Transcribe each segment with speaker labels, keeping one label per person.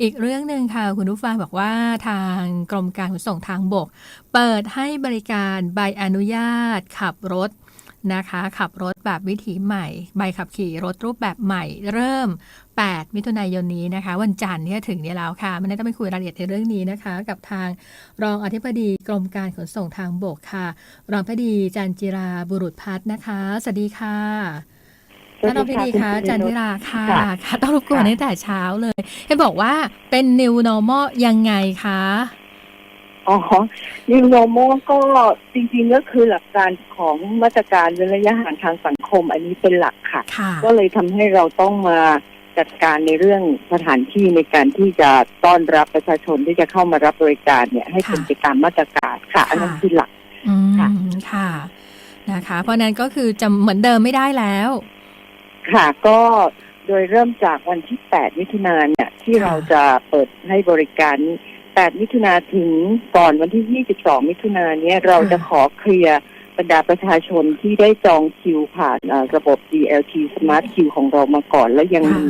Speaker 1: อีกเรื่องหนึ่งค่ะ คุณผู้ฟังบอกว่าทางกรมการขนส่งทางบก เปิดให้บริการใบอนุญาตขับรถนะคะ ขับรถแบบวิถีใหม่ ใบขับขี่รถรูปแบบใหม่ เริ่ม 8 มิถุนายนนี้นะคะ วันจันทร์ที่ถึงนี้แล้วค่ะมันต้องไปคุยรายละเอียดในเรื่องนี้นะคะ กับทางรองอธิบดีกรมการขนส่งทางบกค่ะ รองอธิบดีจันจิราบุรุษพัฒน์นะคะสวัสดีค่ะ ท่านรองอธิบดีคะจันทิราค่ะ
Speaker 2: ค่ะ
Speaker 1: ค่ะต้องรบกวนตั้งแต่เช้าเลยเห็นบอกว่าเป็น new normal ยังไงคะ
Speaker 2: อ๋อ New Normal ก็จริงๆก็คือหลักการของมาตรการเว้นระยะห่างทางสังคม อันนี้เป็นหลักค่ะ
Speaker 1: ค่ะ
Speaker 2: ก็เลยทำให้เราต้องมาจัดการในเรื่องสถานที่ในการที่จะต้อนรับประชาชนที่จะเข้ามารับบริการเนี่ย ให้เป็น
Speaker 1: ค่ะ
Speaker 2: ไปตามมาตรการค่ะ อันนั้น
Speaker 1: ค่ะ
Speaker 2: คือหลัก
Speaker 1: อืม
Speaker 2: ค่ะ
Speaker 1: ค่ะนะคะ เพราะนั้นก็คือจะเหมือนเดิมไม่ได้แล้ว
Speaker 2: ค่ะก็โดยเริ่มจากวันที่ 8 มิถุนายนเนี่ยที่
Speaker 1: ค่ะ
Speaker 2: เราจะเปิดให้บริการนี้8มิถุนาถึงก่อนวันที่ 22 มิถุนายนเนี่ยเราจะขอเคลียร์บรรดาประชาชนที่ได้จองคิวผ่านเอ่อระบบ DLT Smart Q ของเรามาก่อน แล้วยังมี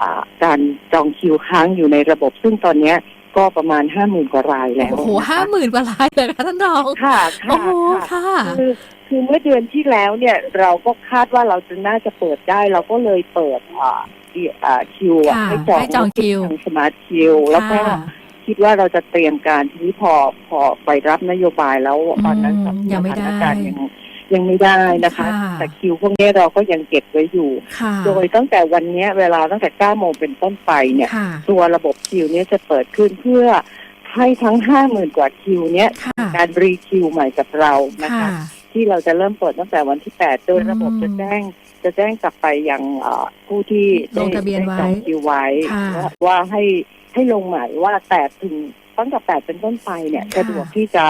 Speaker 2: อ่าการจองคิวค้างอยู่ในระบบ ซึ่งตอนเนี้ย ก็ประมาณ50,000กว่ารายแล้ว
Speaker 1: โอ้โห
Speaker 2: นะคะ
Speaker 1: ห้าหมื่นกว่าลายเลยค่ะท่านรอง
Speaker 2: ค่ะ
Speaker 1: โอ้
Speaker 2: ค่ะ
Speaker 1: โห
Speaker 2: ค่ะ
Speaker 1: ค่ะ
Speaker 2: คือคือเมื่อเดือนที่แล้วเนี่ยเราก็คาดว่าเราจะน่าจะเปิดได้ เราก็เลยเปิดอ่าอีอ่าคิวอะ
Speaker 1: ค่ะ
Speaker 2: ให้จอง
Speaker 1: ให้จองคิว
Speaker 2: ทางสมาร์ทคิวแล้วก็
Speaker 1: ค่ะ
Speaker 2: คิดว่าเราจะเตรียมการทีนี้พอพอไปรับนโยบายแล้วตอนนั้น
Speaker 1: อืมยังไม่ได้
Speaker 2: สถานการณ์ยัง ยังไม่ได้นะคะ
Speaker 1: ค่ะ
Speaker 2: แต่คิวพวกนี้เราก็ยังเก็บไว้อยู่
Speaker 1: ค่ะ
Speaker 2: โดยตั้งแต่วันเนี้ยเวลาตั้งแต่9โมงเป็นต้นไปเนี่ย
Speaker 1: ค่ะ
Speaker 2: ตัวระบบคิวเนี้ยจะเปิดขึ้นเพื่อให้ทั้ง 50,000 กว่าคิวเนี้ย
Speaker 1: ค่ะ
Speaker 2: การรีคิวใหม่กับเรานะคะ
Speaker 1: ค่ะ
Speaker 2: ที่เราจะเริ่มเปิดตั้งแต่วันที่ 8 โดย
Speaker 1: อืม
Speaker 2: ระบบจะแจ้งจะแจ้งกลับไปยังเอ่อผู้ที่ได้
Speaker 1: ลงทะเบียนไว้
Speaker 2: ด้จองคิวไว้
Speaker 1: ค่ะ
Speaker 2: ว่าว่าให้ให้ลงใหม่ว่าแต่ถึงตั้งแต่8เป็นต้นไปเนี่ย
Speaker 1: ค่ะ
Speaker 2: สะดวกที่จะ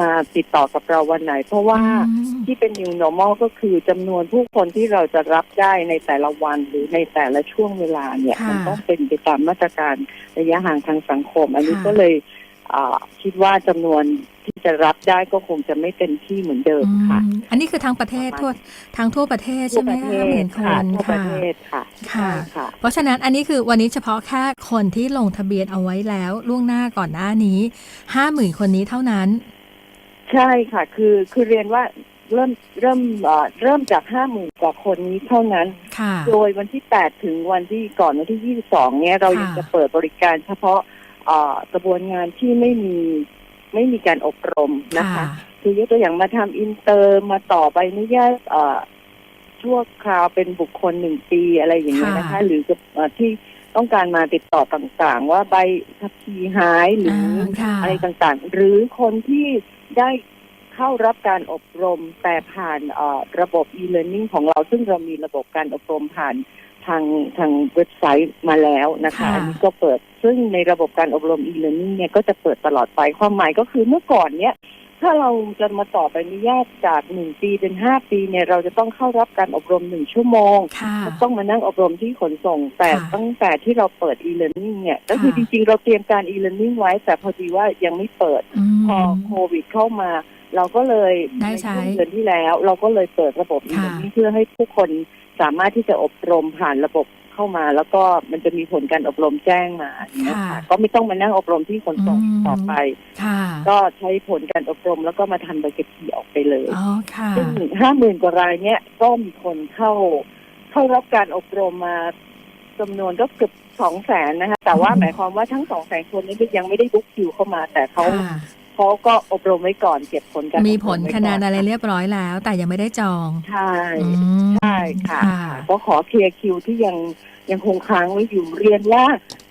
Speaker 2: มาติดต่อกับเราวันไหน เพราะว่า
Speaker 1: อืม
Speaker 2: ที่เป็น new normal ก็คือจำนวนผู้คนที่เราจะรับได้ในแต่ละวันหรือในแต่ละช่วงเวลาเนี่ย
Speaker 1: ค่ะ
Speaker 2: มันต้องเป็นไปตามมาตรการระยะห่างทางสังคม อันนี้
Speaker 1: ค่ะ
Speaker 2: ก็เลยอ่าคิดว่าจำนวนที่จะรับได้ก็คงจะไม่เต็มที่เหมือนเดิมค่ะ
Speaker 1: อืมอันนี้คือทั้งประเทศทั่วทั้งทั่วประเทศใช่ไหม
Speaker 2: ทั่วประ
Speaker 1: คะ
Speaker 2: เท
Speaker 1: หมื่
Speaker 2: ศ
Speaker 1: นค
Speaker 2: ค่ะ
Speaker 1: น
Speaker 2: ทั่วประ
Speaker 1: ค่ะ
Speaker 2: เทศค่ะ
Speaker 1: ค่ะ
Speaker 2: ใช่ค่ะ
Speaker 1: เพราะฉะนั้นอันนี้คือวันนี้เฉพาะแค่คนที่ลงทะเบียนเอาไว้แล้วล่วงหน้าก่อนหน้านี้ห้าหมื่นคนนี้เท่านั้น
Speaker 2: ใช่ค่ะ คือคือเรียนว่าเริ่มเริ่มเอ่อเริ่มจากห้าหมื่นกว่าคนนี้เท่านั้น
Speaker 1: ค่ะ
Speaker 2: โดยวันที่8ถึงวันที่ก่อนวันที่22เนี่ยเรา
Speaker 1: ค่ะ
Speaker 2: ยังจะเปิดบริการเฉพาะเอ่อกระบวนงานที่ไม่มีไม่มีการอบรมนะคะคือยกตัวอย่างมาทำอินเตอร์มาต่อใบอนุญาตเอ่อชั่วคราวเป็นบุคคลหนึ่งปีอะไรอย่างเงี้ยนะคะ
Speaker 1: ค่ะ
Speaker 2: หรือกับเอ่อที่ต้องการมาติดต่อต่างๆ ว่าใบขับขี่หายหรือ
Speaker 1: อ่าค่ะ
Speaker 2: อะไรต่างๆ หรือคนที่ ได้เข้ารับการอบรมแต่ผ่านเอ่อระบบ e-learning ของเรา ซึ่งเรามีระบบการอบรมผ่านทางทางเว็บไซต์มาแล้วนะคะ
Speaker 1: ค่ะ
Speaker 2: อันนี้ก็เปิดซึ่งในระบบการอบรม e-learning เนี่ยก็จะเปิดตลอดไปความหมายก็คือเมื่อก่อนเนี่ย ถ้าเราจะมาต่อใบอนุญาตจากหนึ่งปีเป็นห้าปีเนี่ยเราจะต้องเข้ารับการอบรมหนึ่งชั่วโมง
Speaker 1: ค่ะ
Speaker 2: ต้องมานั่งอบรมที่ขนส่ง แต่
Speaker 1: ค่ะ
Speaker 2: ตั้งแต่ที่เราเปิด e-learning เนี่ยก็คือ
Speaker 1: ค่ะ
Speaker 2: จริงๆ เราเตรียมการ e-learning ไว้ แต่พอดีว่ายังไม่เปิด
Speaker 1: อืม
Speaker 2: พอโควิดเข้ามา เราก็เลย
Speaker 1: ได้ใช้
Speaker 2: นช่วงเดือนที่แล้ว เราก็เลยเปิดระบบ
Speaker 1: ค่ะ
Speaker 2: e-learning เพื่อให้ผู้คนสามารถที่จะอบรมผ่านระบบ เข้ามา แล้วก็มันจะมีผลการอบรมแจ้งมาอย่างเงี้ย
Speaker 1: ค่ะ
Speaker 2: ค่ะก็ไม่ต้องมานั่งอบรมที่ขนส่ง
Speaker 1: อืม
Speaker 2: ต่อไป
Speaker 1: ค่ะ
Speaker 2: ก็ใช้ผลการอบรมแล้วก็มาทำใบขับขี่ออกไปเลย
Speaker 1: อ๋อค่ะ
Speaker 2: ซึ่งห้าหมื่นกว่ารายเนี้ยก็มีคนเข้า เข้ารับการอบรมมาจำนวนก็เกือบสองแสนนะคะ แต่ว่า
Speaker 1: อืม
Speaker 2: หมายความว่าทั้งสองแสนคนนี้ยังไม่ได้บุ๊กคิวเข้ามา แต่เขา
Speaker 1: ค่ะ
Speaker 2: เขาก็อบรมไว้ก่อนเก็บผลการ
Speaker 1: มี
Speaker 2: อบร
Speaker 1: ผล
Speaker 2: ไว้
Speaker 1: คะแนน
Speaker 2: ก่
Speaker 1: อะไรเรียบร้อยแล้ว แต่ยังไม่ได้จอง
Speaker 2: ใช่
Speaker 1: อืม
Speaker 2: ใช่ค่ะ
Speaker 1: ค่ะ
Speaker 2: ก็ขอเคลียร์คิวที่ยัง ยังคงค้างไว้อยู่เรียนว่า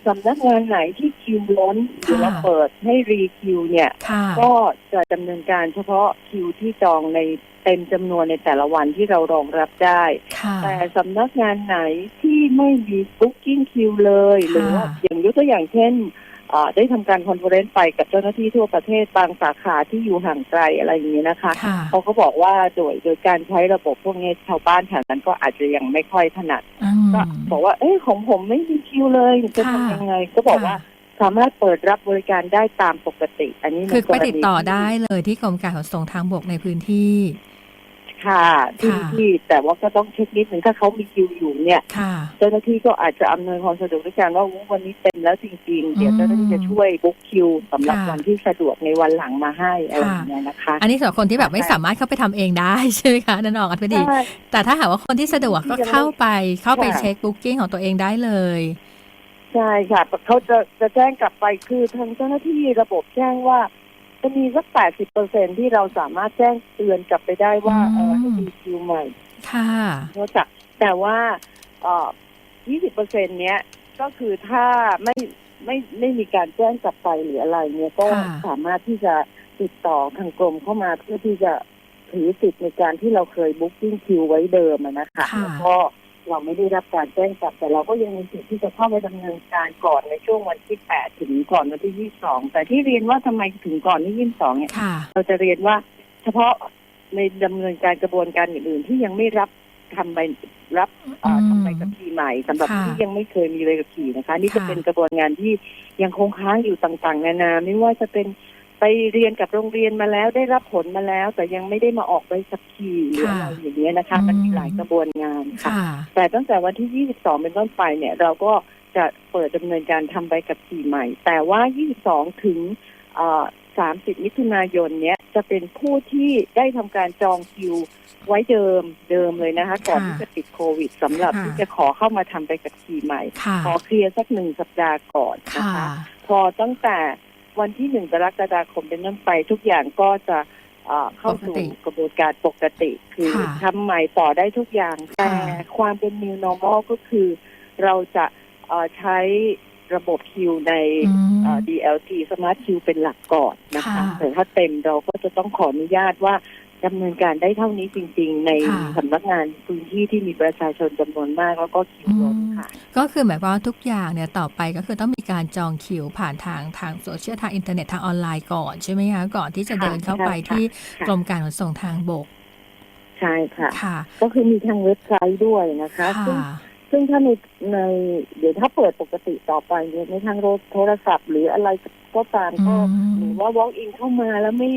Speaker 2: สำนักงานไหนที่คิวล้นหรือว่าเปิดให้รีคิวเนี่ย
Speaker 1: ค่ะ
Speaker 2: ก็จะดำเนินการเฉพาะคิวที่จองในเต็มจำนวนในแต่ละวันที่เรารองรับได้
Speaker 1: ค่ะ
Speaker 2: แต่สำนักงานไหนที่ไม่มีบุ๊กิ้งคิวเลย หรือว่าอย่างยกตัวอย่างเช่นเอ่อ ได้ทำการคอนเฟอเรนซ์ไปกับเจ้าหน้าที่ทั่วประเทศบางสาขาที่อยู่ห่างไกลอะไรอย่างนี้นะคะ
Speaker 1: ค่ะ
Speaker 2: เขาก็บอกว่าโดยโดยการใช้ระบบพวกนี้ชาวบ้านแถวนั้นก็อาจจะยังไม่ค่อยถนัด
Speaker 1: อืม
Speaker 2: ก็บอกว่า เอ้ยของผมไม่มีคิวเลยจะ
Speaker 1: ค่ะ
Speaker 2: ทำยังไง ก็บอกว่า
Speaker 1: ค่ะ
Speaker 2: สามารถเปิดรับบริการได้ตามปกติ อันนี้ใน
Speaker 1: คือก
Speaker 2: ร
Speaker 1: ไป
Speaker 2: ณี
Speaker 1: ติดต่อ
Speaker 2: ที่
Speaker 1: ได้เลยที่กรมการขนส่งทางบกในพื้นที่
Speaker 2: ค่ะที่
Speaker 1: ค่ะ
Speaker 2: ที่แต่ว่าก็ต้องเช็คนิดหนึ่งถ้าเขามีคิวอยู่เนี่ย
Speaker 1: ค่ะ
Speaker 2: เจ้าหน้าที่ก็อาจจะอำนวยความสะดวกด้วยการว่าอุ๊ยวันนี้เต็มแล้วจริง ๆ เดี๋ยว
Speaker 1: อืม
Speaker 2: เจ้าหน้าที่จะช่วยบุ๊กคิวสำหรับ
Speaker 1: ค่ะ
Speaker 2: วันที่สะดวกในวันหลังมาให้อะไรอย่างเงี้ยนะคะ
Speaker 1: อันนี้สำหรับคนที่แบบไม่
Speaker 2: ใช่
Speaker 1: สามารถเข้าไปทำเองได้ใช่ไหมคะนั่นออกอันพอดี
Speaker 2: ใช่
Speaker 1: แต่ถ้าหากว่าคนที่สะดวกก็
Speaker 2: ที่ยังไม่
Speaker 1: เข้าไปเข้าไป
Speaker 2: ค่ะ
Speaker 1: เช็คบุ๊กิ้งของตัวเองได้เลย
Speaker 2: ใช่ค่ะเขาจะจะแจ้งกลับไปคือทางเจ้าหน้าที่ระบบแจ้งว่า จะมีสักแปดสิบเปอร์เซ็นที่เราสามารถแจ้งเตือนกลับไปได้ว่า
Speaker 1: อืม
Speaker 2: เออให้มีคิวใหม่
Speaker 1: ค่ะ
Speaker 2: นอกจากแต่ว่าเอ่อยี่สิบเปอร์เซ็นเนี้ยก็คือถ้าไม่ไม่ไม่มีการแจ้งกลับไปหรืออะไรเนี่ยก็
Speaker 1: ค่ะ
Speaker 2: สามารถที่จะติดต่อทางกรมเข้ามาเพื่อที่จะถือสิทธิ์ในการที่เราเคยบุ๊กิ้งคิวไว้เดิมอะนะคะ
Speaker 1: ค่ะ
Speaker 2: แล้วก็ เราไม่ได้รับการแจ้งกลับแต่เราก็ยังมีสิทธิ์ที่จะเข้าไปดำเนินการก่อนในช่วงวันที่แปดถึงก่อนวันที่ยี่สองแต่ที่เรียนว่าทำไมถึงก่อนที่ยี่สองเนี่ย
Speaker 1: ค่ะ
Speaker 2: เราจะเรียนว่าเฉพาะในดำเนินการกระบวนการอื่นๆที่ยังไม่รับทำใบรับเอ่อ
Speaker 1: อืม
Speaker 2: ทำใบขับขี่ใหม่สำหรับ
Speaker 1: ค่ะ
Speaker 2: ที่ยังไม่เคยมีใบขับขี่นะคะ นี่จะ
Speaker 1: ค่ะ
Speaker 2: เป็นกระบวนการที่ยังคงค้างอยู่ต่างๆ นานา ไม่ว่าจะเป็น ไปเรียนกับโรงเรียนมาแล้วได้รับผลมาแล้ว แต่ยังไม่ได้มาออกใบขับขี่หรืออะไรอย่างเงี้ยนะคะ มันมีหลายกระบวนงานค่ะ
Speaker 1: ค่ะ
Speaker 2: แต่ตั้งแต่วันที่ 22 เป็นต้นไปเนี่ย เราก็จะเปิดดำเนินการทำใบขับขี่ใหม่ แต่ว่า 22 ถึงเอ่อ30 มิถุนายนเนี้ยจะเป็นผู้ที่ได้ทำการจองคิวไว้เดิมเดิมเลยนะคะ ก่อนที่จะติดโควิดสำหรับ
Speaker 1: ค่ะ
Speaker 2: ที่จะขอเข้ามาทำใบขับขี่ใหม่
Speaker 1: ค่ะ
Speaker 2: ขอเคลียร์สักหนึ่งสัปดาห์ก่อนนะ
Speaker 1: ค่ะ
Speaker 2: คะพอตั้งแต่ วันที่หนึ่งกรกฎาคมเป็นต้นไปทุกอย่างก็จะเอ่อเข้าสู่
Speaker 1: ปกติ
Speaker 2: กระบวนการปกติ คือ
Speaker 1: ค่ะ
Speaker 2: ทำใหม่ต่อได้ทุกอย่าง แต่
Speaker 1: ค่ะ
Speaker 2: ความเป็น new normal ก็คือ เราจะเอ่อใช้ระบบคิวใน
Speaker 1: อืม
Speaker 2: เอ่อ DLT Smart Q เป็นหลักก่อนนะคะ
Speaker 1: ค่ะ
Speaker 2: แต่ถ้าเต็มเราก็จะต้องขออนุญาตว่า ดำเนินการได้เท่านี้จริง ๆ ใน
Speaker 1: ค่ะ
Speaker 2: สำนักงานพื้นที่ที่มีประชาชนจำนวนมากแล้วก็คิวล้นค่ะ
Speaker 1: ก็คือหมายความว่าทุกอย่างเนี่ยต่อไปก็คือต้องมีการจองคิวผ่านทางทางโซเชียลทางอินเทอร์เน็ตทางออนไลน์ก่อนใช่ไหมคะก่อนที่จะ
Speaker 2: ค่ะ
Speaker 1: เดินเข้าไป
Speaker 2: ใช่ค่ะ
Speaker 1: ที่
Speaker 2: ค่ะ
Speaker 1: กรมการขนส่งทางบก
Speaker 2: ใช่ค่ะ
Speaker 1: ค่ะ
Speaker 2: ก็คือมีทางเว็บไซต์ด้วยนะคะซึ่ง
Speaker 1: ค่ะ
Speaker 2: ซึ่งถ้าในในเดี๋ยวถ้าเปิดปกติต่อไปเนี่ยในทางโทรศัพท์หรืออะไร ก็ตามก็
Speaker 1: อืม
Speaker 2: หรือว่า walk in เข้ามาแล้วไม่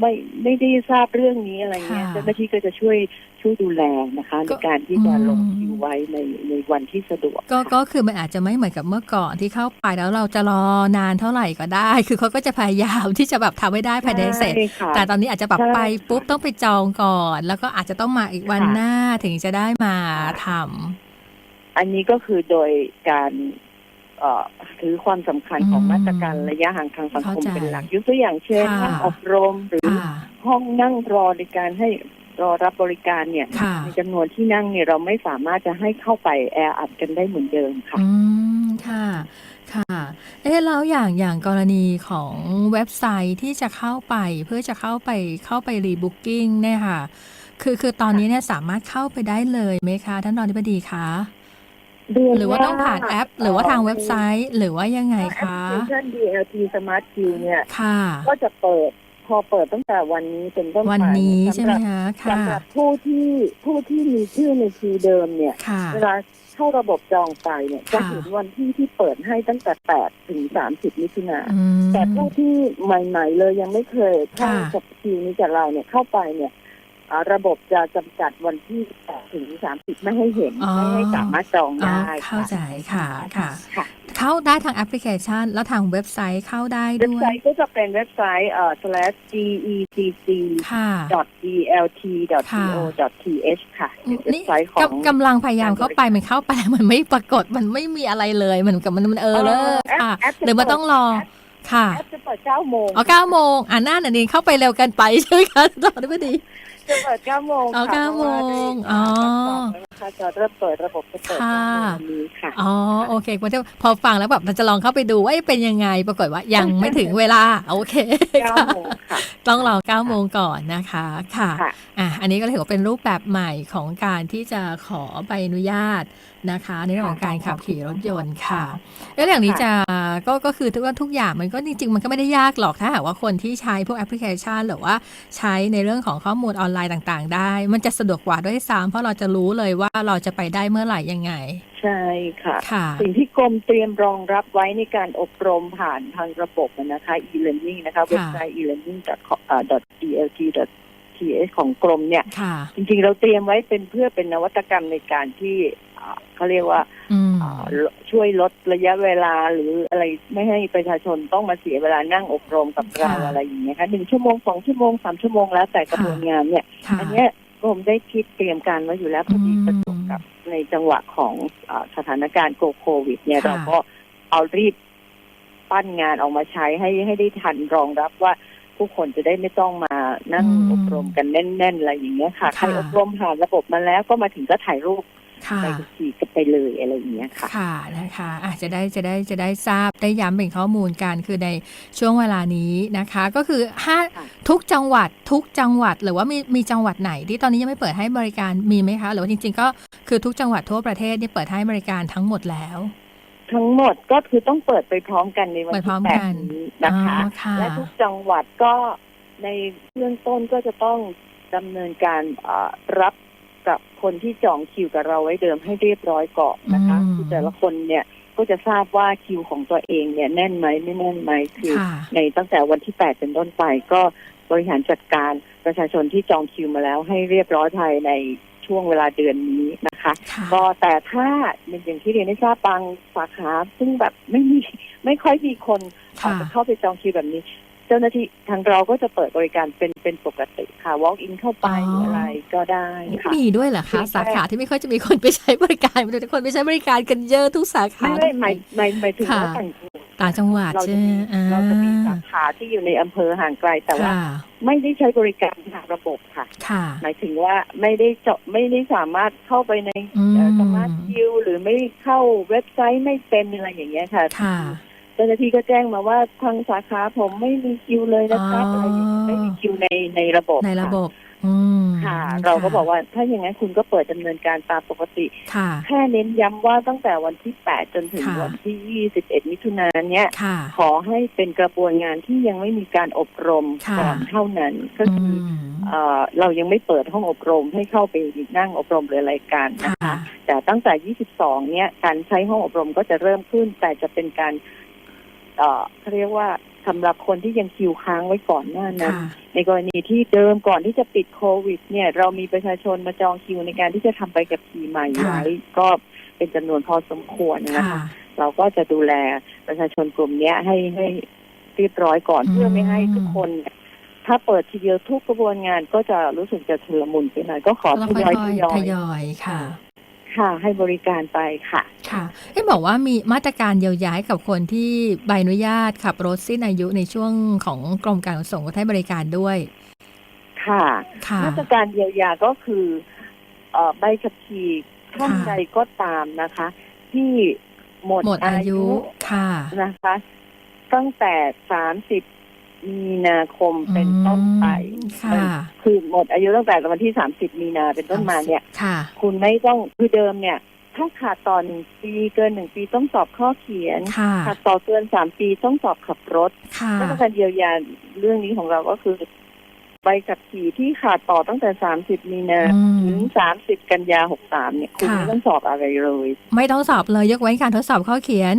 Speaker 2: ไม่ไม่ได้ทราบเรื่องนี้อะไรเงี้ย
Speaker 1: ค่ะ
Speaker 2: เจ้าหน้าที่ก็จะช่วยช่วยดูแลนะคะ
Speaker 1: ก็
Speaker 2: ในการที่จะ
Speaker 1: อืม
Speaker 2: ลงคิวไว้ในในวันที่สะดวก
Speaker 1: ก็
Speaker 2: ค่ะ
Speaker 1: ก็คือมันอาจจะไม่เหมือนกับเมื่อก่อนที่เข้าไปแล้วเราจะรอนานเท่าไหร่ก็ได้ คือเขาก็จะพยายามที่จะแบบทำให้ได้ภายในเสร็จ
Speaker 2: ใช่ค่ะ
Speaker 1: แต่ตอนนี้อาจจะแบบ
Speaker 2: ใช่
Speaker 1: ไปปุ๊บต้องไปจองก่อน แล้วก็อาจจะต้องมาอีกวัน
Speaker 2: ค่ะ
Speaker 1: หน้าถึงจะได้มา
Speaker 2: ค่ะ
Speaker 1: ทำ
Speaker 2: อันนี้ก็คือโดยการเอ่อ ถือความสำคัญของ
Speaker 1: อืม
Speaker 2: มาตรการระยะห่างทางสังคม
Speaker 1: เข้าใจ
Speaker 2: เป็นหลักยกตัวอย่างเช่น
Speaker 1: ค่ะ
Speaker 2: ห้องอบรมหรือ
Speaker 1: ค่ะ
Speaker 2: ห้องนั่งรอในการให้รอรับบริการเนี่ย
Speaker 1: ค่ะ
Speaker 2: ในจำนวนที่นั่งเนี่ยเราไม่สามารถจะให้เข้าไปแออัดกันได้เหมือนเดิมค่ะ
Speaker 1: อืมค่ะค่ะ เอ๊ะแล้วอย่างอย่างกรณีของเว็บไซต์ที่จะเข้าไปเพื่อจะเข้าไปเข้าไปรีบุ๊กิ้งเนี่ยค่ะ คือคือตอนนี้เนี่ยสามารถเข้าไปได้เลยไหมคะท่านรองอธิบดีคะ
Speaker 2: เดืน
Speaker 1: หรือว่าต้องผ่านแอป หรือว่าทางเว็บไซต์ หรือว่ายังไง
Speaker 2: แอป
Speaker 1: คะ
Speaker 2: พลิเคชัน DLT Smart Q เนี่ย
Speaker 1: ค่ะ
Speaker 2: ก็จะเปิดพอเปิดตั้งแต่วันนี้เป็นต้นไป
Speaker 1: วันนี้ใช่ไหม
Speaker 2: สำรับ
Speaker 1: คะค่ะ
Speaker 2: สำหรับผู้ที่ผู้ที่มีชื่อในคิวเดิมเนี่ย
Speaker 1: ค่ะ
Speaker 2: เวลาเข้าระบบจองไปเนี่ยจะ
Speaker 1: ค่ะ
Speaker 2: เห็นวันที่ที่เปิดให้ตั้งแต่ 8 ถึง 30 มิถุนา
Speaker 1: อืม
Speaker 2: แต่ผู้ที่ใหม่ ๆ เลยยังไม่เคยเข้า
Speaker 1: ค่ะ
Speaker 2: กับคิวนี้จากเราเนี่ยเข้าไปเนี่ยอ่า ระบบจะจำกัดวันที่8ถึง30 ไม่ให้เห็น
Speaker 1: อ๋อ
Speaker 2: ไม่ให้สามารถจอง
Speaker 1: อ๋อ
Speaker 2: ได้
Speaker 1: เข้าใจค่ะค่ะ
Speaker 2: ค่ะ
Speaker 1: เข้าได้ทางแอปพลิเคชัน แล้วทางเว็บไซต์เข้าได้
Speaker 2: เว็บ
Speaker 1: ด้ว
Speaker 2: ไซ
Speaker 1: ย
Speaker 2: ต์ก็จะเป็นเว็บไซต์เอ่อ slash gecc
Speaker 1: ค่ะ
Speaker 2: dlt co th ค่ะเป็นเว็บ
Speaker 1: นี่
Speaker 2: ไซต์ของ
Speaker 1: กำกำลังพยายามเข้าไปมันเข้าไปแล้วมันไม่ปรากฏมันไม่มีอะไรเลยเหมือนกับมันมันเออเลอร์
Speaker 2: แอป
Speaker 1: ค่ะ
Speaker 2: แอปจะ
Speaker 1: หรือมัน
Speaker 2: เปิด
Speaker 1: ต้องรอ ค่ะ
Speaker 2: แอปจะเปิด9โมง
Speaker 1: อ๋อเก้าโมงอ่าหน้าหนึ่งเข้าไปเร็วเกันไปใช่ไหมคะรอได้ไม่ดี
Speaker 2: จะเปิด9โมง
Speaker 1: อ๋อ
Speaker 2: ค่ะ
Speaker 1: 9โมง
Speaker 2: เพราะว่าได้
Speaker 1: อ๋อ
Speaker 2: นะคะจะเริ่มเปิดระบบจะเปิด
Speaker 1: ค่ะ
Speaker 2: 9โมงวันนี้ค่ะ
Speaker 1: อ๋อโอเคพอฟังแล้วแบบเราจะลองเข้าไปดูว่าเอ๊ะเป็นยังไงปรากฏว่ายังไม่ถึงเวลาโอเคค่ะ
Speaker 2: 9โมงค่ะ
Speaker 1: ต้องรอ9โมงก่อนนะคะค่ะ
Speaker 2: ค่ะ
Speaker 1: อะอันนี้ก็ถือว่าเป็นรูปแบบใหม่ของการที่จะขอใบอนุญาต นะคะ ในเรื่องของการขับขี่รถยนต์ค่ะ แล้วอย่างนี้จะก็ก็คือทุกว่าทุกอย่างมันก็จริงๆ มันก็ไม่ได้ยากหรอกถ้าหากว่าคนที่ใช้พวกแอปพลิเคชัน หรือว่าใช้ในเรื่องของข้อมูลออนไลน์ต่างๆ ได้ มันจะสะดวกกว่าด้วยซ้ำเพราะเราจะรู้เลยว่าเราจะไปได้เมื่อไหร่ยังไง
Speaker 2: ใช่ค่ะ
Speaker 1: ค่ะ
Speaker 2: สิ่งที่กรมเตรียมรองรับไว้ในการอบรมผ่านทางระบบนะคะ e-learning นะคะเว็บไซต์ e-learning dot dlt BLTS ของกรมเนี่ย
Speaker 1: ค่ะ
Speaker 2: จริงๆ เราเตรียมไว้เป็นเพื่อเป็นนวัตกรรมในการที่อ่า เขาเรียกว่า
Speaker 1: อืม
Speaker 2: อ่าช่วยลดระยะเวลาหรืออะไรไม่ให้ประชาชนต้องมาเสียเวลานั่งอบรมกับเรา
Speaker 1: ค่ะ
Speaker 2: อะไรอย่างเงี้ยค่ะหนึ่งชั่วโมงสองชั่วโมงสามชั่วโมงแล้วแต่กระบวนงานเนี่ย
Speaker 1: ค่ะ
Speaker 2: อันเนี้ยกรมได้คิดเตรียมการไว้อยู่แล้วพอดี
Speaker 1: อืม
Speaker 2: ประจวบกับในจังหวะของอาสถานการณ์โควิด เนี่ย
Speaker 1: ค่ะ
Speaker 2: เราก็เอารีบปั้นงานออกมาใช้ให้ให้ได้ทันรองรับว่าผู้คนจะได้ไม่ต้องมานั่ง
Speaker 1: อืม
Speaker 2: อบรมกันแน่นๆอะไรอย่างเงี้ยค่ะ
Speaker 1: ค่ะ
Speaker 2: ใครอบรมผ่านระบบมาแล้วก็มาถึงก็ถ่ายรูป
Speaker 1: ค่ะ
Speaker 2: ไปขี่กันไปเลยอะไรอย่างเงี้ยค่ะ
Speaker 1: ค่ะนะคะอาจจะได้จะได้จะได้ทราบได้ย้ำเป็นข้อมูลกันคือในช่วงเวลานี้นะคะ ก็คือห้า
Speaker 2: ค่ะ
Speaker 1: ทุกจังหวัดทุกจังหวัดหรือว่ามีมีจังหวัดไหนที่ตอนนี้ยังไม่เปิดให้บริการมีไหมคะ หรือว่าจริง ๆ ก็คือทุกจังหวัดทั่วประเทศนี่เปิดให้บริการทั้งหมดแล้ว
Speaker 2: ทั้งหมดก็คือต้องเปิดไปพร้อมกันในวัน
Speaker 1: เปิดพร้อ
Speaker 2: ที่
Speaker 1: ม
Speaker 2: แป
Speaker 1: กั
Speaker 2: ด
Speaker 1: น
Speaker 2: นี้นะคะ
Speaker 1: อ๋อค่ะ
Speaker 2: และทุกจังหวัดก็ในเบื้องต้นก็จะต้องดำเนินการเอ่อรับ กับคนที่จองคิวกับเราไว้เดิมให้เรียบร้อยก่อนนะคะ
Speaker 1: อืม
Speaker 2: คือแต่ละคนเนี่ยก็จะทราบว่าคิวของตัวเองเนี่ยแน่นไหมไม่แน่นไหมคือ
Speaker 1: ค่ะ
Speaker 2: ในตั้งแต่วันที่แปดเป็นต้นไปก็บริหารจัดการประชาชนที่จองคิวมาแล้วให้เรียบร้อยภายในช่วงเวลาเดือนนี้นะคะ
Speaker 1: ค่ะ
Speaker 2: ก็แต่ถ้าอย่างที่เรียนได้ทราบบางสาขา ซึ่งแบบไม่มีไม่ค่อยมีคนอา
Speaker 1: ค่ะ
Speaker 2: จจะเข้าไปจองคิวแบบนี้ เจ้าหน้าที่ทางเราก็จะเปิดบริการเป็นเป็นปกติค่ะ walk in เข้าไป
Speaker 1: อ๋อ
Speaker 2: หรืออะไรก็ได้ค่ะ
Speaker 1: มีด้วยเหรอ
Speaker 2: เพีย
Speaker 1: คะ
Speaker 2: งแค่
Speaker 1: สาขาที่ไม่ค่อยจะมีคนไปใช้บริการมีแต่คนไปใช้บริการกันเยอะทุกสาขา
Speaker 2: ไม่ไม่หมายหมายหมายถึงว่า
Speaker 1: ค่ะ
Speaker 2: ต่าง
Speaker 1: ต่างจังหวัด
Speaker 2: เรา
Speaker 1: ใช่
Speaker 2: จะ
Speaker 1: ไหม
Speaker 2: มี
Speaker 1: อ่า
Speaker 2: เราจะมีสาขาที่อยู่ในอำเภอห่างไกลแต่ว่า
Speaker 1: ค่ะ
Speaker 2: ไม่ได้ใช้บริการทางระบบค่ะ
Speaker 1: ค่ะ
Speaker 2: หมายถึงว่าไม่ได้เจาะไม่ได้สามารถเข้าไปใน
Speaker 1: อืม
Speaker 2: สมาร์ทคิวหรือไม่เข้าเว็บไซต์ไม่เป็นอะไรอย่างเงี้ยค่ะ
Speaker 1: ค่ะ
Speaker 2: เจ้าหน้าที่ก็แจ้งมาว่าทางสาขาผมไม่มีคิวเลยนะครับ
Speaker 1: อ๋ออ
Speaker 2: อะไรอย่างเงี้ยไม่มีคิวในในระบบ
Speaker 1: ในระ
Speaker 2: ค่
Speaker 1: บบอืม
Speaker 2: ค่ะ เราก็บอกว่าถ้าอย่างนั้นคุณก็เปิดดำเนินการตามปกติ
Speaker 1: ค่ะ
Speaker 2: แค่เน้นย้ำว่าตั้งแต่วันที่ 8 จนถึง
Speaker 1: ค่ะ
Speaker 2: วันที่ 21 มิถุนายนเนี้ย
Speaker 1: ค่ะ
Speaker 2: ขอให้เป็นกระบวนงานที่ยังไม่มีการอบรม
Speaker 1: ค่ะ
Speaker 2: ก่อนเท่านั้นก็
Speaker 1: อื
Speaker 2: คือ
Speaker 1: ม
Speaker 2: เอ่อเรายังไม่เปิดห้องอบรมให้เข้าไปนั่งอบรมหรืออะไรกันนะ
Speaker 1: ค่ะ
Speaker 2: คะ แต่ตั้งแต่ 22 เนี้ยการใช้ห้องอบรมก็จะเริ่มขึ้นแต่จะเป็นการ เอ่อเขาเรียกว่าสำหรับคนที่ยังคิวค้างไว้ก่อนหน้านั้น
Speaker 1: ค่ะ
Speaker 2: ในกรณีที่เดิมก่อนที่จะปิดโควิด เนี่ย เรามีประชาชนมาจองคิวในการที่จะทำใบกับขี่ใหม่
Speaker 1: ค่ะ
Speaker 2: ไว้ก็เป็นจำนวนพอสมควรนะคะ
Speaker 1: ค่ะ
Speaker 2: เราก็จะดูแลประชาชนกลุ่มเนี้ยให้ให้เรียบร้อยก่อน
Speaker 1: อืม
Speaker 2: เพื่อไม่ให้ทุกคนเนี่ยถ้าเปิดทีเดียวทุกกระบวนงานก็จะรู้สึกจะชุลมุนไปหน่อยก็ขอ
Speaker 1: แล้ว
Speaker 2: ท
Speaker 1: ค่
Speaker 2: ยอย
Speaker 1: อย
Speaker 2: ทยอ
Speaker 1: ๆท
Speaker 2: ย
Speaker 1: ยอยค่ะ
Speaker 2: ค่ะ ให้บริการไปค่ะ
Speaker 1: ค่ะเอ้บอกว่ามีมาตรการเยียวยาให้กับคนที่ใบอนุญาตขับรถสิ้นอายุในช่วงของกรมการขนส่งให้บริการด้วย
Speaker 2: ค่ะ
Speaker 1: ค่ะ
Speaker 2: มาตรการเยียวยาก็คือเอ่อใบขับขี่ท่าน
Speaker 1: ค่ะ
Speaker 2: ใดก็ตามนะคะ ที่หมด
Speaker 1: หมดอายุค่ะ
Speaker 2: นะคะ ตั้งแต่30มี นาคมเป็นต้นไป
Speaker 1: อืมค่ะ
Speaker 2: คือหมดอายุตั้งแต่วันที่ 30 มีนาเป็นต้นมาเนี่ย
Speaker 1: ค่ะ
Speaker 2: คุณไม่ต้องคือเดิมเนี่ย ถ้าขาดต่อหนึ่งปีเกินหนึ่งปีต้องสอบข้อเขียน
Speaker 1: ค่ะ
Speaker 2: ขาดต่อเกินสามปีต้องสอบขับรถ
Speaker 1: ค่ะ
Speaker 2: มาตรการเยียวยาเรื่องนี้ของเราก็คือใบขับขี่ที่ขาดต่อตั้งแต่ 30 มีนา
Speaker 1: อื
Speaker 2: ถึ
Speaker 1: ม
Speaker 2: ง30 กันยา 63 เนี่ย คุณ
Speaker 1: ค่ะ
Speaker 2: ไม่ต้องสอบอะไรเลย
Speaker 1: ไม่ต้องสอบเลยยกเว้นการทดสอบข้อเขียน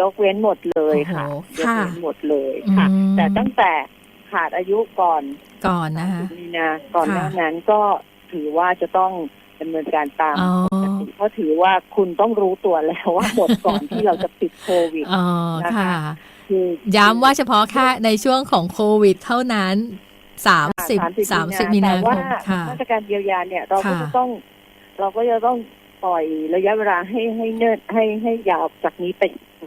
Speaker 2: ยกเว้นหมดเลยค่ะ
Speaker 1: โอ้
Speaker 2: ย
Speaker 1: โห
Speaker 2: ก
Speaker 1: ค่ะ
Speaker 2: เว้นหมดเลยค่ะ
Speaker 1: อืม
Speaker 2: แต่ตั้งแต่ขาดอายุก่อน
Speaker 1: ก่อนนะคะ
Speaker 2: 30มีนาก่อน
Speaker 1: ค่ะ
Speaker 2: หน้านั้นก็ถือว่าจะต้องดำเนินการตาม
Speaker 1: อ๋อ
Speaker 2: ปกติเพราะถือว่าคุณต้องรู้ตัวแล้วว่าหมดก่อนที่เราจะปิดโควิด
Speaker 1: อ๋อ
Speaker 2: นะคะ
Speaker 1: ค่ะ
Speaker 2: คือ
Speaker 1: ย้ำว่าเฉพาะแค่ในช่วงของโควิดเท่านั้นสามสิบสามสิบมีนา
Speaker 2: แต่
Speaker 1: ค
Speaker 2: ว่าม
Speaker 1: ค่ะ
Speaker 2: มาตรการเยียวยาเนี่ยเราก็
Speaker 1: ค่ะ
Speaker 2: จะต้อง เราก็จะต้องปล่อยระยะเวลาให้ให้เนิ่นให้ให้ยาวจากนี้ไป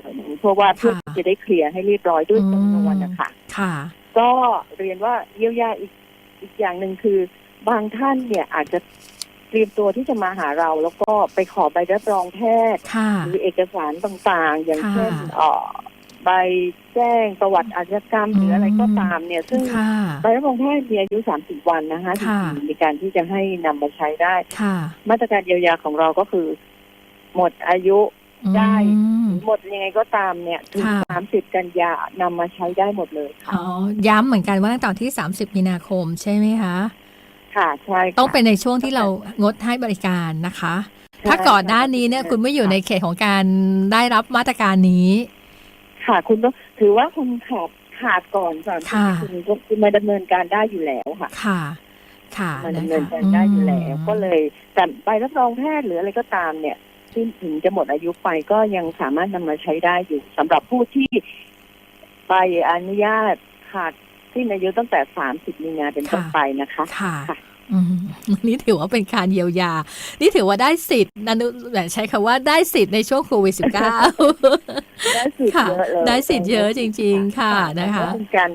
Speaker 2: อีกหน่อยหนึ่งเพราะว่าเพื่อที่จะได้เคลียร์ให้เรียบร้อยด้วยจำนวนนะคะ
Speaker 1: ค่ะ
Speaker 2: ก็เรียนว่าเยียวยาอีกอีกอย่างหนึ่งคือบางท่านเนี่ยอาจจะเตรียมตัวที่จะมาหาเรา แล้วก็ไปขอใบรับรองแพทย์
Speaker 1: ค่ะ
Speaker 2: หรือเอกสารต่างๆ อย่าง
Speaker 1: ค่ะ
Speaker 2: เช่นเอ่อใบแจ้งประวัติอาชญากรรมหรืออะไรก็ตามเนี่ย ซึ่ง
Speaker 1: ค่ะ
Speaker 2: ใบรับรองแพทย์มีอายุ 30 วันนะคะจ
Speaker 1: ค่ะ
Speaker 2: ริงๆในการที่จะให้นำมาใช้ได้
Speaker 1: ค่ะ
Speaker 2: มาตรการเยียวยาของเราก็คือ หมดอายุ ได้
Speaker 1: อืม
Speaker 2: หมดยังไงก็ตามเนี่ยถึง
Speaker 1: ค่ะ
Speaker 2: 30กันยานำมาใช้ได้หมดเลยค่ะ
Speaker 1: อ๋อย้ำเหมือนกันว่าตั้งแต่วันที่30มีนาคมใช่ไหมคะ
Speaker 2: ค่ะใช่ค่ะ
Speaker 1: ต้องเป็นในช่วงที่เรางดให้บริการนะคะ ถ้าก่อนหน้านี้เนี่ยคุณไม่อยู่ในเขตของการได้รับมาตรการนี้
Speaker 2: ค่ะ คุณต้องถือว่าคุณขาดขาดก่อนก่อน
Speaker 1: ค่ะ
Speaker 2: คุณก็คุณมาดำเนินการได้อยู่แล้วค่ะ
Speaker 1: ค่ะค่ะ
Speaker 2: มัน
Speaker 1: นะ
Speaker 2: ดำเนิ
Speaker 1: คะ
Speaker 2: นการได้อยู่แล้ว
Speaker 1: ม
Speaker 2: ก็เลยแต่ใบรับรองแพทย์หรืออะไรก็ตามเนี่ย ที่ถึงจะหมดอายุไปก็ยังสามารถนำมาใช้ได้อยู่สำหรับผู้ที่ใบอนุญาตขาดสิ้นอายุตั้งแต่ 30 มีนาเป็นต้นไปนะคะ
Speaker 1: ค่ะ
Speaker 2: ค่ะ
Speaker 1: อืมนี่ถือว่าเป็นการเยียวยา นี่ถือว่าได้สิทธิ์นันแบบใช้คำว่าได้สิทธิ์ในช่วงโควิด -19
Speaker 2: ได้สิทธิ์
Speaker 1: ค่ะ
Speaker 2: เยอะเลย
Speaker 1: ได้สิทธิ์เยอะจริง ๆ ค่ะนะคะ
Speaker 2: ก็เป็นการ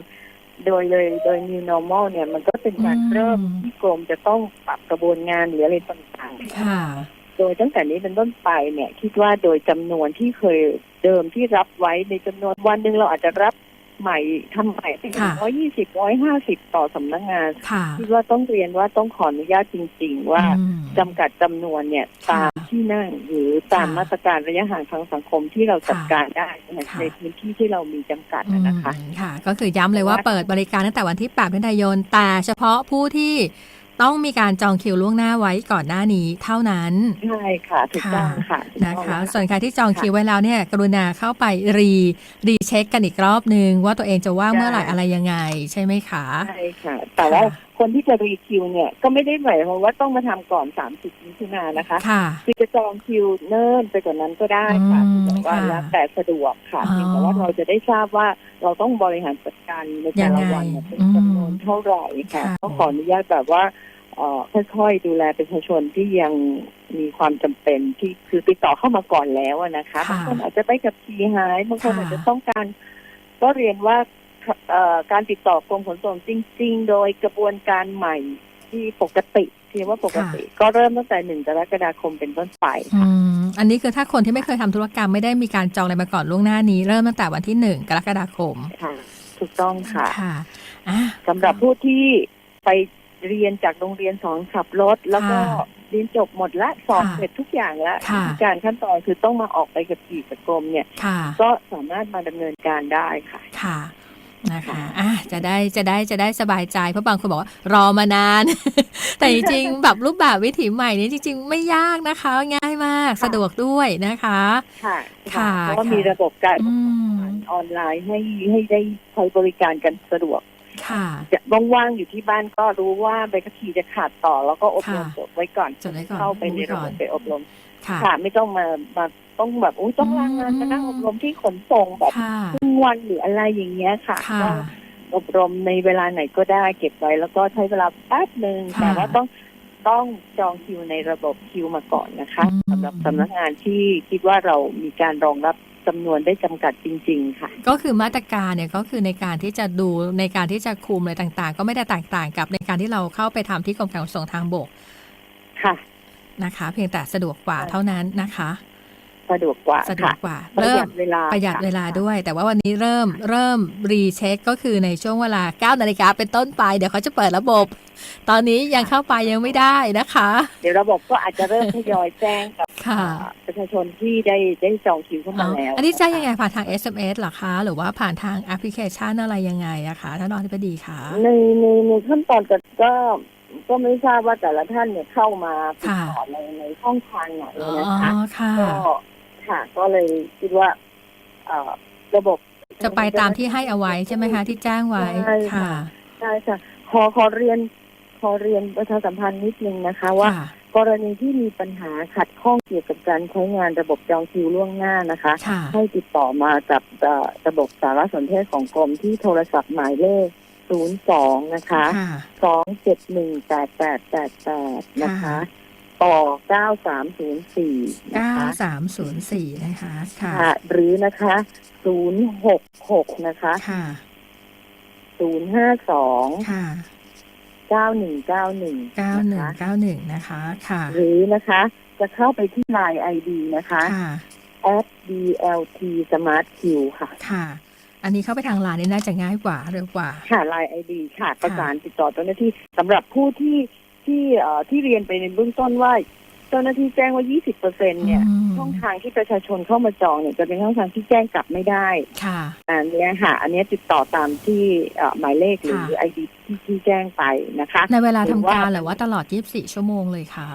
Speaker 2: โดยเลยโดย new normal เนี่ยมันก็เป็นการ
Speaker 1: อืม
Speaker 2: เริ่มที่กรมจะต้องปรับกระบวนงานหรืออะไรต่าง
Speaker 1: ค่ะ
Speaker 2: ๆ โดยตั้งแต่นี้เป็นต้นไปเนี่ยคิดว่าโดยจำนวนที่เคยเดิมที่รับไว้ในจำนวนวันหนึ่งเราอาจจะรับใหม่ทำใหม่เป็น
Speaker 1: ค่ะ
Speaker 2: ร้อยยี่สิบร้อยห้าสิบต่อสำนักงาน
Speaker 1: ค่ะ
Speaker 2: คิดว่าต้องเรียนว่าต้องขออนุญาตจริง ๆ ว่า
Speaker 1: อืม
Speaker 2: จำกัดจำนวนเนี่ย
Speaker 1: ค่ะ
Speaker 2: ตามที่นั่งหรือตาม
Speaker 1: ค่ะ
Speaker 2: มาตรการระยะห่างทางสังคมที่เราจัด
Speaker 1: ค่ะ
Speaker 2: การได้นะ
Speaker 1: ค่ะ
Speaker 2: ในพื้นที่ที่เรามีจำกัด
Speaker 1: อืม
Speaker 2: นะคะ
Speaker 1: ค่ะ ก็คือย้ำเลยว่า
Speaker 2: แต่ว่า
Speaker 1: เปิดบริการตั้งแต่วันที่8มิถุนายนแต่เฉพาะผู้ที่ ต้องมีการจองคิวล่วงหน้าไว้ก่อนหน้านี้เท่านั้น
Speaker 2: ใช่ค่ะถูกต้องค่ะถูก
Speaker 1: นะ
Speaker 2: ต้อง
Speaker 1: คะ ส่วนใครที่จองคิวไว้แล้วเนี่ย กรุณาเข้าไปรีรีเช็คกันอีกรอบนึง ว่าตัวเองจะว่างเมื่อไหร่อะไรยังไง ใช่ไหมคะ
Speaker 2: ใช่ค่ะ แต่ว่าคนที่จะรีคิวเนี่ยก็ไม่ได้หมายความว่าต้องมาทำก่อน30มิถุนายนนะคะ
Speaker 1: ค่ะ
Speaker 2: คือจะจองคิวเนิ่นไปกว่านั้นก็ได้ค่ะ
Speaker 1: อืม
Speaker 2: แต่ว่า
Speaker 1: ค่ะ
Speaker 2: แล้วแต่สะดวกค่ะ
Speaker 1: อ๋อ
Speaker 2: เพียงแต่ว่าเราจะได้ทราบว่าเราต้องบริหารจัดการในแต่ละวันเนี่ยเป็นจำนวนเท่าไหร่ค่ะ
Speaker 1: ค่ะ
Speaker 2: ก็ขออนุญาตแบบว่าเอ่อค่อยๆดูแลประชาชนที่ยังมีความจำเป็นที่คือติดต่อเข้ามาก่อนแล้วอะนะคะ
Speaker 1: ค่ะ
Speaker 2: บางคนอาจจะไปกับขี่หายบางคน
Speaker 1: ค่ะ
Speaker 2: อาจจะต้องการ ก็เรียนว่าเอ่อ การติดต่อกรมขนส่งจริง ๆ โดยกระบวนการใหม่ที่ปกติที่ว่าปกติ ก็เริ่มตั้งแต่หนึ่งกรกฎาคมเป็นต้นไป
Speaker 1: อื
Speaker 2: ค่ะ
Speaker 1: มอันนี้คือถ้าคนที่ไม่เคยทำธุรกรรมไม่ได้มีการจองอะไรมาก่อนล่วงหน้านี้ เริ่มตั้งแต่วันที่หนึ่งกรกฎาคม
Speaker 2: ค่ะถูกต้องค่ะ
Speaker 1: ค่ะอะ
Speaker 2: สำหรับผู้ที่ไปเรียนจากโรงเรียนสอนขับรถ แล้วก็
Speaker 1: ค่ะ
Speaker 2: เรียนจบหมดละสอบ
Speaker 1: ค่ะ
Speaker 2: เสร็จทุกอย่างแล้ว
Speaker 1: ค่ะ
Speaker 2: วิธีการขั้นตอนคือต้องมาออกไปกับขี่กับกรมเนี่ย
Speaker 1: ค่ะ
Speaker 2: ก็สามารถมาดำเนินการได้ค่ะ
Speaker 1: ค่ะ นะคะอะจะได้จะได้จะได้สบายใจ เพราะบางคนบอกว่ารอมานาน แต่จริงๆแบบรูปแบบวิถีใหม่นี้จริง ๆ ไม่ยากนะคะ ง่ายมาก
Speaker 2: ค่ะ
Speaker 1: สะดวกด้วยนะคะ
Speaker 2: ค่ะ
Speaker 1: ค่ะ
Speaker 2: เพราะว่า
Speaker 1: ค่ะ
Speaker 2: มีระบบการ
Speaker 1: อืม
Speaker 2: ออนไลน์ให้ให้ได้ใช้บริการกันสะดวก
Speaker 1: ค่ะ
Speaker 2: จะว่างๆอยู่ที่บ้านก็รู้ว่าใบขับขี่จะขาดต่อ แล้วก็อบรม
Speaker 1: ค่ะ
Speaker 2: จดไว้ก่อน
Speaker 1: จดไว้ก่อน
Speaker 2: เข้าไปในระ
Speaker 1: ก่
Speaker 2: บ
Speaker 1: อน
Speaker 2: บไปอบรม
Speaker 1: ค่ะ
Speaker 2: ค่ะ ไม่ต้องมามาต้องแบบอุ้ยต้องลางาน
Speaker 1: อืม
Speaker 2: มานั่งอบรมที่ขนส่งแบบ
Speaker 1: ค่ะ
Speaker 2: ครึ่งวันหรืออะไรอย่างเงี้ยค่ะ
Speaker 1: ค่ะ
Speaker 2: ก็อบรมในเวลาไหนก็ได้เก็บไว้ แล้วก็ใช้เวลาแป๊บหนึ่ง
Speaker 1: ค่ะ
Speaker 2: แต่ว่าต้องต้องจองคิวในระบบคิวมาก่อนนะคะ
Speaker 1: อืม
Speaker 2: สำหรับสำนักงานที่คิดว่าเรามีการรองรับจำนวนได้จำกัดจริง ๆ ค่ะ
Speaker 1: ก็คือมาตรการเนี่ยก็คือในการที่จะดูในการที่จะคุมอะไรต่างๆ ก็ไม่ได้แตกต่างกับในการที่เราเข้าไปทำที่กรมการขนส่งทางบก
Speaker 2: ค่ะ
Speaker 1: นะคะ เพียงแต่สะดวกกว่าเท่านั้นนะคะ
Speaker 2: สะดวกกว่า
Speaker 1: สะดวก
Speaker 2: ค่ะ
Speaker 1: กว่า
Speaker 2: ประ
Speaker 1: เริ่
Speaker 2: ห
Speaker 1: ม
Speaker 2: ยัดเวลา
Speaker 1: ประหยัด
Speaker 2: ค่
Speaker 1: เวลาด้วย แต่ว่าวันนี้เริ่มเริ่มรีเช็คก็คือในช่วงเวลา9นาฬิกาเป็นต้นไป เดี๋ยวเขาจะเปิดระบบ ตอนนี้ยังเข้าไปยังไม่ได้นะคะ
Speaker 2: เดี๋ยวระบบก็อาจจะเริ่มทยอยแจ้งกับ
Speaker 1: ค่ะ
Speaker 2: ประชาชนที่ได้ได้จองคิวเข้า
Speaker 1: อ๋
Speaker 2: มา
Speaker 1: อ
Speaker 2: แล้ว
Speaker 1: อันนี้แจ้งยังไงผ่านทาง SMS เหรอคะ หรือว่าผ่านทางแอปพลิเคชันอะไรยังไงอะคะท่านรองอธิบดีคะ
Speaker 2: ในในในขั้นตอนก็ ก็ก็ไม่ทราบว่าแต่ละท่านเนี่ยเข้ามาติด
Speaker 1: ค่ะ
Speaker 2: ต่อในในช่องทางไหน
Speaker 1: อ๋อ
Speaker 2: นะคะ
Speaker 1: ค่ะ
Speaker 2: ก็ค่ะ ก็เลยคิดว่า เอ่อระบบ
Speaker 1: จะไปตามที่ให้เอาไว้ใช่ไหมคะ ที่แจ้งไว้
Speaker 2: ใช่ค่ะ
Speaker 1: ค่ะ
Speaker 2: ใช่ค่ะขอขอเรียนขอเรียนประชาสัมพันธ์นิดนึงนะคะ ว่า
Speaker 1: ค่ะ
Speaker 2: กรณีที่มีปัญหาขัดข้องเกี่ยวกับการใช้งานระบบจองคิวล่วงหน้านะคะ
Speaker 1: ค่ะ
Speaker 2: ให้ติดต่อมากับเอ่อระบบสารสนเทศของกรมที่โทรศัพท์หมายเลข 02นะคะ
Speaker 1: ค่ะ
Speaker 2: 2718888นะคะต่อ9304นะ
Speaker 1: เก้า
Speaker 2: คะ
Speaker 1: สามศูนย์สี่นะคะ ค่ะ
Speaker 2: ค่ะหรือนะคะ066นะคะ
Speaker 1: ค่ะ
Speaker 2: 052
Speaker 1: ค่ะ
Speaker 2: 9191
Speaker 1: เก้าหนึ่ง
Speaker 2: นะคะ
Speaker 1: เก้าหนึ่งนะคะ ค่ะ
Speaker 2: หรือนะคะ จะเข้าไปที่ Line ID นะคะ
Speaker 1: ค่ะ
Speaker 2: at DLT Smart Q ค่ะ
Speaker 1: ค่ะ อันนี้เข้าไปทางไลน์นี่น่าจะง่ายกว่าเร็วกว่า
Speaker 2: ค่ะ Line ID ค่ะประสานติดต่อเจ้าหน้าที่สำหรับผู้ที่ที่เอ่อที่เรียนไปในเบื้องต้นว่าเจ้าหน้าที่แจ้งว่า 20เปอร์เซ็นเนี่ย
Speaker 1: อืม
Speaker 2: ช่องทางที่ประชาชนเข้ามาจองเนี่ยจะเป็นช่องทางที่แจ้งกลับไม่ได้
Speaker 1: ค่ะ
Speaker 2: อันเนี้ยค่ะ อันเนี้ยติดต่อตามที่เอ่อหมายเลขหรือ
Speaker 1: ค่ะ
Speaker 2: ไอดีที่ที่แจ้งไปนะคะ
Speaker 1: ในเวลา
Speaker 2: หรื
Speaker 1: ทำ
Speaker 2: อว่า
Speaker 1: การหรือว่าตลอด 24 ชั่วโมงเลยค่ะ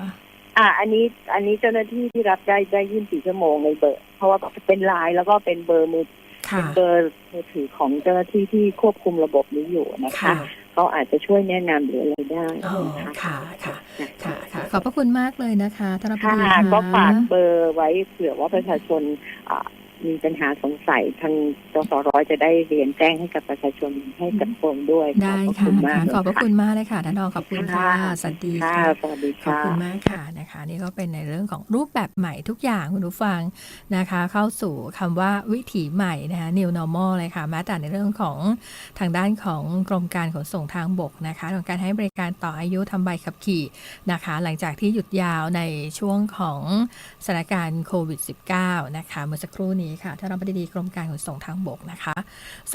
Speaker 2: อ่า อันนี้ อันนี้เจ้าหน้าที่ที่รับได้ได้ยี่สิบชั่วโมงในเบอร์ เพราะว่าเป็นไลน์แล้วก็เป็นเบอร์มือ
Speaker 1: ค่ะ
Speaker 2: เป็นเบอร์มือถือของเจ้าหน้าที่ที่ควบคุมระบบนี้อยู่นะคะ
Speaker 1: ค่ะ
Speaker 2: ข
Speaker 1: เขาอาจจะช่วยแนะนำหรืออะไรได้
Speaker 2: อ๋อ
Speaker 1: นะคะ
Speaker 2: ค่ะค่ะค่ะค่ะ ขอบพระคุณมากเลยนะคะท่านรอง
Speaker 1: ค่ะ
Speaker 2: ดีค่ะ
Speaker 1: ก็ฝากเบอร์ไว้เผื่อว่าประชาชนอ่า มีปัญหาสงสัยทางจสร้อยจะได้เรียนแจ้งให้กับประชาชนให้กับกรมด้วย
Speaker 2: ได้
Speaker 1: ขอบ
Speaker 2: ค่ะ
Speaker 1: คุณมาก
Speaker 2: ขอบพระคุณมากเลยค่ะท่านรองขอบคุณค่ะ
Speaker 1: ค่ะ
Speaker 2: สวัสดี
Speaker 1: ค่ะ
Speaker 2: ค่ะ
Speaker 1: สวัสดี
Speaker 2: ขอบ
Speaker 1: ค่ะ
Speaker 2: คุณมากค่ะนะคะ นี่ก็เป็นในเรื่องของรูปแบบใหม่ทุกอย่างคุณผู้ฟังนะคะ เข้าสู่คำว่าวิถีใหม่นะคะ new normal เลยค่ะแม้แต่ในเรื่องของทางด้านของกรมการขนส่งทางบกนะคะของการให้บริการต่ออายุทำใบขับขี่นะคะ หลังจากที่หยุดยาวในช่วงของสถานการณ์โควิด -19 นะคะเมื่อสักครู่นี้ค่ะท่านรองปฏิดีกรมการขนส่งทางบกนะคะ